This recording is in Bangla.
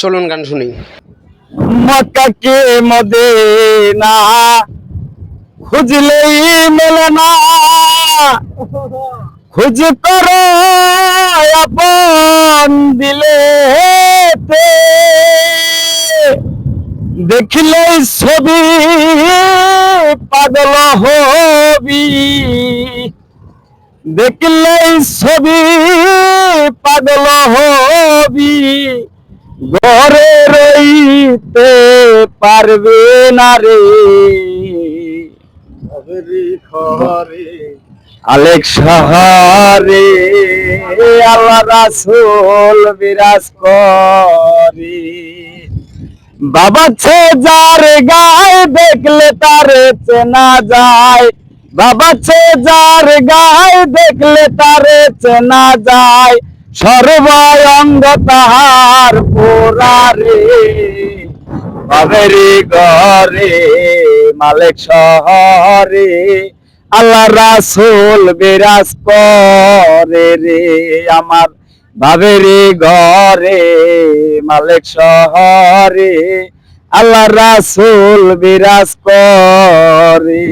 চলুন গান শুনি। খুঁজলেই মেলে না। খুঁজ করো, আপন দিলে দেখলেই ছবি পাগল হবি। দেখলেই ছবি পাগল হবি। ঘরে রইতে পারবে না রে। আলেক শহরে আল্লাহ রাসূল বিরাজ করে। বাবা ছে যার গায় দেখলে তারে চেনা যায়। বাবা ছে যার গায় দেখলে তারে চেনা যায়। সর্বঙ্গ তাহার পোরারে বাবেরি ঘরে, মালিক শহরে, আল্লাহ রাসূল বিরাজ করে রে। আমার বাবেরি ঘরে, মালিক শহরে, আল্লাহ রাসূল বিরাজ করে।